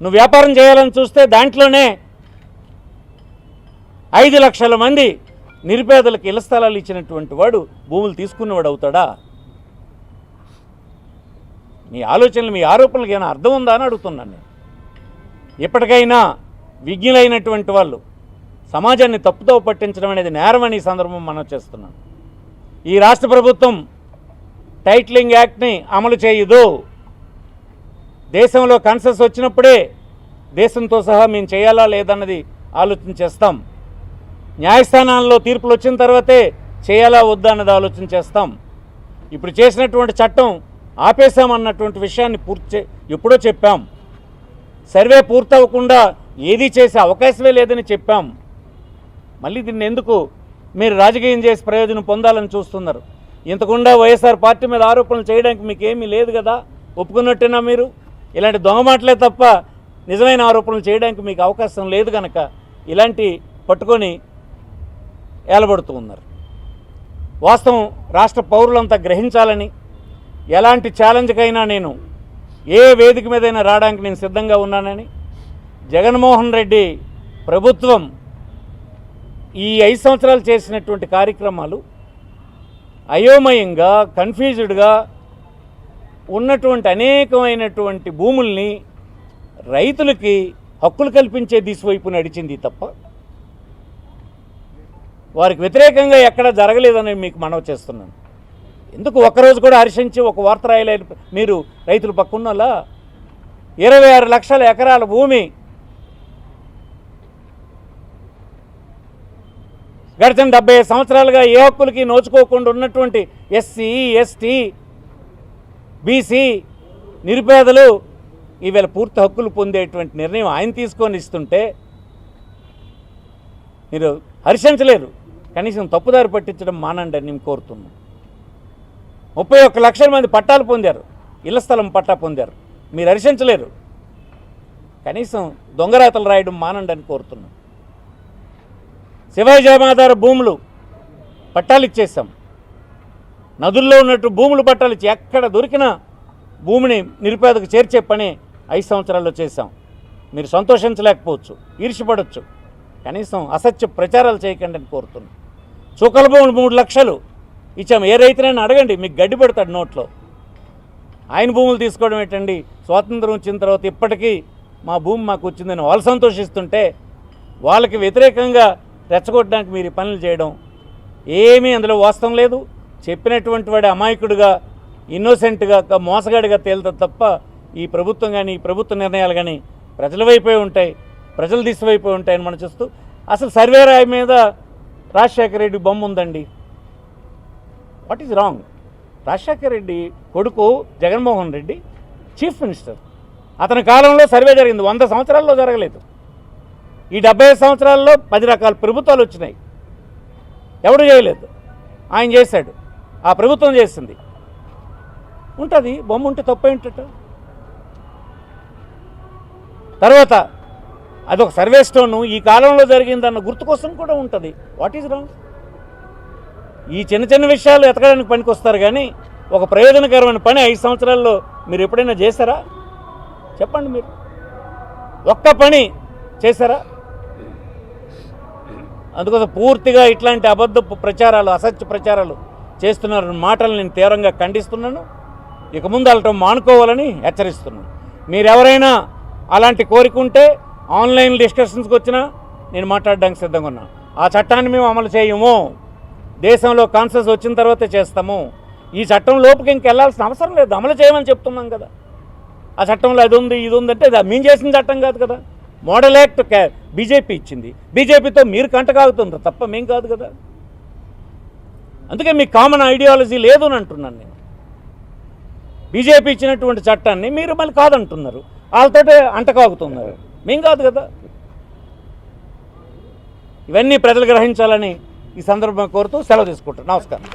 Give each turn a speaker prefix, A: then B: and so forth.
A: నువ్వు వ్యాపారం చేయాలని చూస్తే దాంట్లోనే ఐదు లక్షల మంది నిరుపేదలకు ఇళ్ళ స్థలాలు ఇచ్చినటువంటి వాడు భూములు తీసుకున్నవాడు అవుతాడా? మీ ఆలోచనలు మీ ఆరోపణలకు ఏమైనా అర్థం ఉందా అని అడుగుతున్నాను నేను. ఇప్పటికైనా విజ్ఞులైనటువంటి వాళ్ళు సమాజాన్ని తప్పుతో పట్టించడం అనేది నేరమని ఈ సందర్భం మనం చేస్తున్నాం. ఈ రాష్ట్ర ప్రభుత్వం టైటిలింగ్ యాక్ట్ని అమలు చేయదు. దేశంలో కన్సెస్ వచ్చినప్పుడే దేశంతో సహా మేము చేయాలా లేదన్నది ఆలోచన చేస్తాం. న్యాయస్థానాల్లో తీర్పులు వచ్చిన తర్వాతే చేయాలా వద్దా అన్నది ఆలోచన చేస్తాం. ఇప్పుడు చేసినటువంటి చట్టం ఆపేశామన్నటువంటి విషయాన్ని పూర్తి ఎప్పుడో చెప్పాం. సర్వే పూర్తవ్వకుండా ఏదీ చేసే అవకాశమే లేదని చెప్పాం. మళ్ళీ దీన్ని ఎందుకు మీరు రాజకీయం చేసి ప్రయోజనం పొందాలని చూస్తున్నారు? ఇంతకుండా వైఎస్ఆర్ పార్టీ మీద ఆరోపణలు చేయడానికి మీకు ఏమీ లేదు కదా? ఒప్పుకున్నట్టేనా మీరు? ఇలాంటి దొంగ మాటలే తప్ప నిజమైన ఆరోపణలు చేయడానికి మీకు అవకాశం లేదు కనుక ఇలాంటి పట్టుకొని ఏలబడుతూ ఉన్నారు. వాస్తవం రాష్ట్ర పౌరులంతా గ్రహించాలని ఎలాంటి ఛాలెంజ్కైనా నేను ఏ వేదిక మీదైనా రావడానికి నేను సిద్ధంగా ఉన్నానని జగన్మోహన్ రెడ్డి ప్రభుత్వం ఈ ఐదు సంవత్సరాలు చేసినటువంటి కార్యక్రమాలు అయోమయంగా కన్ఫ్యూజ్డ్గా ఉన్నటువంటి అనేకమైనటువంటి భూముల్ని రైతులకి హక్కులు కల్పించే దిశవైపు నడిచింది తప్ప వారికి వ్యతిరేకంగా ఎక్కడ జరగలేదని మీకు మనవి చేస్తున్నాను. ఎందుకు ఒక్కరోజు కూడా హర్షించి ఒక వార్త రాయలేని మీరు రైతులు పక్కున్నలా ఇరవై ఆరు లక్షల ఎకరాల భూమి గడిచిన డెబ్బై సంవత్సరాలుగా ఏ హక్కులకి నోచుకోకుండా ఉన్నటువంటి ఎస్సీ ఎస్టీ బీసీ నిరుపేదలు ఈవేళ పూర్తి హక్కులు పొందేటువంటి నిర్ణయం ఆయన తీసుకొని ఇస్తుంటే మీరు హర్షించలేరు. కనీసం తప్పుదారి పట్టించడం మానండి అని నేను కోరుతున్నాను. ముప్పై ఒక్క లక్షల మంది పట్టాలు పొందారు. ఇళ్ళ స్థలం పట్టా పొందారు. మీరు హర్షించలేరు. కనీసం దొంగరాతలు రాయడం మానండి అని కోరుతున్నాను. శివాజీ జయమాధార భూములు పట్టాలు ఇచ్చేసాం నదుల్లో ఉన్నట్టు భూములు పట్టాలు ఇచ్చి ఎక్కడ దొరికినా భూమిని నిరుపేదకు చేర్చే పని ఐదు సంవత్సరాల్లో చేశాం. మీరు సంతోషించలేకపోవచ్చు ఈర్ష్యపడవచ్చు కనీసం అసత్య ప్రచారాలు చేయకండి అని కోరుతున్నాను చుక్కల భూములు మూడు లక్షలు ఇచ్చాము ఏ రైతునైనా అడగండి మీకు గడ్డి పెడతాడు నోట్లో. ఆయన భూములు తీసుకోవడం ఏంటండి? స్వాతంత్రం వచ్చిన తర్వాత ఇప్పటికీ మా భూమి మాకు వచ్చిందని వాళ్ళు సంతోషిస్తుంటే వాళ్ళకి వ్యతిరేకంగా రెచ్చగొట్టడానికి మీరు ఈ పనులు చేయడం ఏమీ అందులో వాస్తవం లేదు. చెప్పినటువంటి వాడి అమాయకుడిగా ఇన్నోసెంట్గా మోసగాడిగా తేలుతుంది తప్ప ఈ ప్రభుత్వం కానీ ఈ ప్రభుత్వ నిర్ణయాలు కానీ ప్రజల వైపే ఉంటాయి ప్రజల దిశ వైపే ఉంటాయని మనం చూస్తూ అసలు సర్వే రాయి మీద రాజశేఖర రెడ్డి బొమ్మ ఉందండి. What is wrong Rajasekhara Reddy కొడుకు జగన్మోహన్ రెడ్డి చీఫ్ మినిస్టర్ అతని కాలంలో సర్వే జరిగింది వంద సంవత్సరాల్లో జరగలేదు. ఈ డెబ్బై ఐదు సంవత్సరాల్లో పది రకాల ప్రభుత్వాలు వచ్చినాయి. ఎవడు చేయలేదు? ఆయన చేశాడు. ఆ ప్రభుత్వం చేసింది. ఉంటుంది బొమ్మ ఉంటే తప్పేంటట తర్వాత అదొక సర్వే స్టోను ఈ కాలంలో జరిగిందన్న గుర్తు కోసం కూడా ఉంటుంది. వాట్ ఈజ్ రాంగ్ ఈ చిన్న చిన్న విషయాలు ఎతకడానికి పనికొస్తారు కానీ ఒక ప్రయోజనకరమైన పని ఐదు సంవత్సరాల్లో మీరు ఎప్పుడైనా చేశారా? చెప్పండి మీరు. ఒక్క పని చేశారా? అందుకోసం పూర్తిగా ఇట్లాంటి అబద్ధ ప్రచారాలు అసత్య ప్రచారాలు చేస్తున్నారు మాటలు నేను తీవ్రంగా ఖండిస్తున్నాను. ఇక ముందు వెళ్ళటం మానుకోవాలని హెచ్చరిస్తున్నాను. మీరెవరైనా అలాంటి కోరిక ఉంటే ఆన్లైన్ డిస్కషన్స్కి వచ్చినా నేను మాట్లాడడానికి సిద్ధంగా ఉన్నాను ఆ చట్టాన్ని మేము అమలు చేయము. దేశంలో కాన్సెస్ వచ్చిన తర్వాతే చేస్తాము. ఈ చట్టం లోపుకి ఇంకెళ్ళాల్సిన అవసరం లేదు. అమలు చేయమని చెప్తున్నాం కదా. ఆ చట్టంలో అది ఉంది ఇది ఉందంటే మేము చేసిన చట్టం కాదు కదా. మోడల్ యాక్ట్ క్యా- బీజేపీ ఇచ్చింది. బీజేపీతో మీరు కంటకాగుతుండ్రు తప్ప మేం కాదు కదా. అందుకే మీ కామన్ ఐడియాలజీ లేదు అని అంటున్నాను నేను. బీజేపీ ఇచ్చినటువంటి చట్టాన్ని మీరు మళ్ళీ కాదంటున్నారు. వాళ్ళతోటే అంటకాగుతున్నారు మేం కాదు కదా. ఇవన్నీ ప్రజలు గ్రహించాలని ఈ సందర్భం కోరుతూ సెలవు తీసుకుంటాను నమస్కారం.